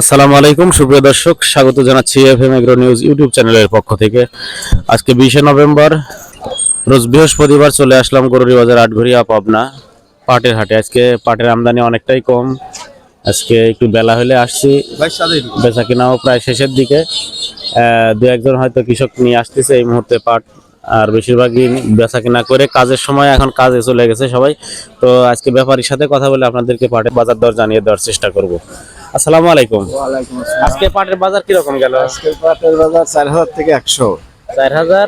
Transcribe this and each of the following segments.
আসসালামু আলাইকুম, সুপ্রিয় দর্শক, স্বাগত জানাচ্ছি F M agro news YouTube চ্যানেলের পক্ষ থেকে। আজকে বিশে নভেম্বর, রোজ বৃহস্পতিবার চলে আসলাম গরুরি বাজার আটঘরিয়া, পাবনা, পাটের হাটে। আজকে পাটের আমদানি অনেকটাই কম। আজকে একটু বেলা হলে আসছি। বেচা কিনাও প্রায় শেষের দিকে। দু একজন হয়তো কৃষক নিয়ে আসতেছে এই মুহূর্তে পাট। আর বেশিরভাগই বেচা কিনা করে কাজের সময় এখন কাজে চলে গেছে সবাই। তো আজকে ব্যাপারীর সাথে কথা বলে আপনাদেরকে পাটের বাজার দর জানিয়ে দেওয়ার চেষ্টা করব। আসসালামু আলাইকুম। আজকে পাটের বাজার কীরকম গেল? আজকের পাটের বাজার চার হাজার থেকে একশো। চার হাজার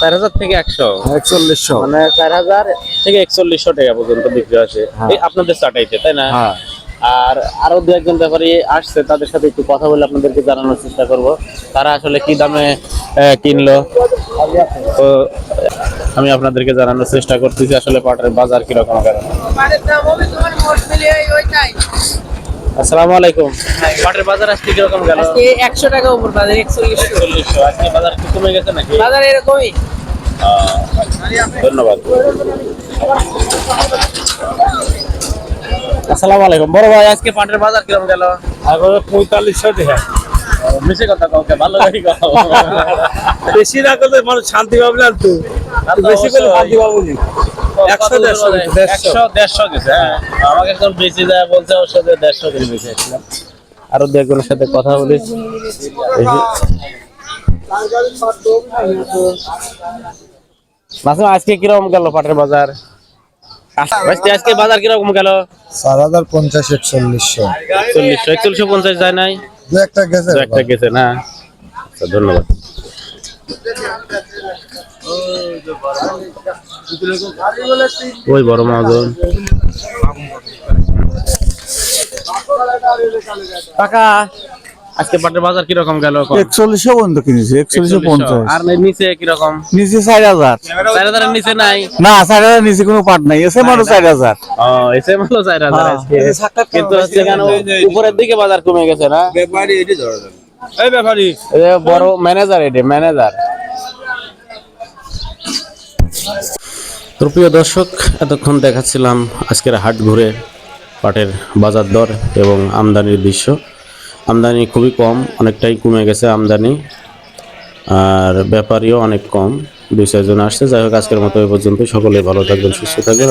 চার হাজার থেকে একশো? একচল্লিশশো। মানে চার হাজার থেকে একচল্লিশশো টাকা পর্যন্ত বিক্রি আছে এই আপনাদের চাটাইতে তাই না? হ্যাঁ। আর আরও দু একজন ব্যাপারী আসছে তাদের সাথে একটু কথা বলে আপনাদেরকে জানানোর চেষ্টা করব। তারা আসলে কি দামে আহ, কিনলো? তো আমি আপনাদেরকে জানানোর চেষ্টা করতেছি আসলে পাটের বাজার কীরকম কারণ আসসালামু আলাইকুম। পাটের বাজার আজকে কীরকম গেল? আজকে একশো টাকা উপর বাজার একচল্লিশশো চল্লিশশো আজকে বাজার একটু কমে গেছে নাকি? বাজার এরকমই। ধন্যবাদ। আসসালামু আলাইকুম। বড় ভাই আজকে পাটের বাজার কীরকম গেল? পঁয়তাল্লিশশো টাকা। বেশি কথা কাউকে ভালো লাগে কাউ বেশি না করলে মানুষ শান্তি পাবে না তো। বেশি করলে শান্তি পাবো না। একশো দেড়শো দেড়শো একশো দেড়শো গেছে হ্যাঁ। আমাকে একজন বেশি যায় বলছে ওর সাথে দেড়শো করে বেশি আরও দু একজনের সাথে কথা বলি। মাসুম আজকে কীরকম গেল পাটের বাজার? আজকে বাজার কীরকম গেল? চার হাজার পঞ্চাশ একচল্লিশশো। চল্লিশশো একচল্লিশশো পঞ্চাশ যায় নাই? দু একটা গেছে একটা গেছে না? আচ্ছা, ধন্যবাদ। ওই বড় মহাজন। টাকা আজকে পাটের বাজার কীরকম গেল একচল্লিশশো পর্যন্ত কিনেছি একচল্লিশশো পঞ্চাশ। আর নিচে কীরকম? নিচে চার হাজার। চার হাজারের নিচে নাই? না চার হাজার নিচে কোনো পাট নাই এসে মানুষ চার হাজার। ও এসে ভালো চার হাজার হ্যাঁ, কিন্তু হচ্ছে কেন উপরের দিকে বাজার কমে গেছে না? এই ব্যাপারী। এই যে বড় ম্যানেজার এটি ম্যানেজার তো দর্শক, এতক্ষণ দেখাচ্ছিলাম আজকের হাট ঘুরে পাটের বাজার দর এবং আমদানির দৃশ্য। আমদানি খুবই কম, অনেকটাই কমে গেছে আমদানি, আর ব্যাপারীও অনেক কম। দুই চারজন আসছে। যাই হোক, আজকের মতো এ পর্যন্ত সকলে ভালো থাকবেন, সুস্থ থাকবেন।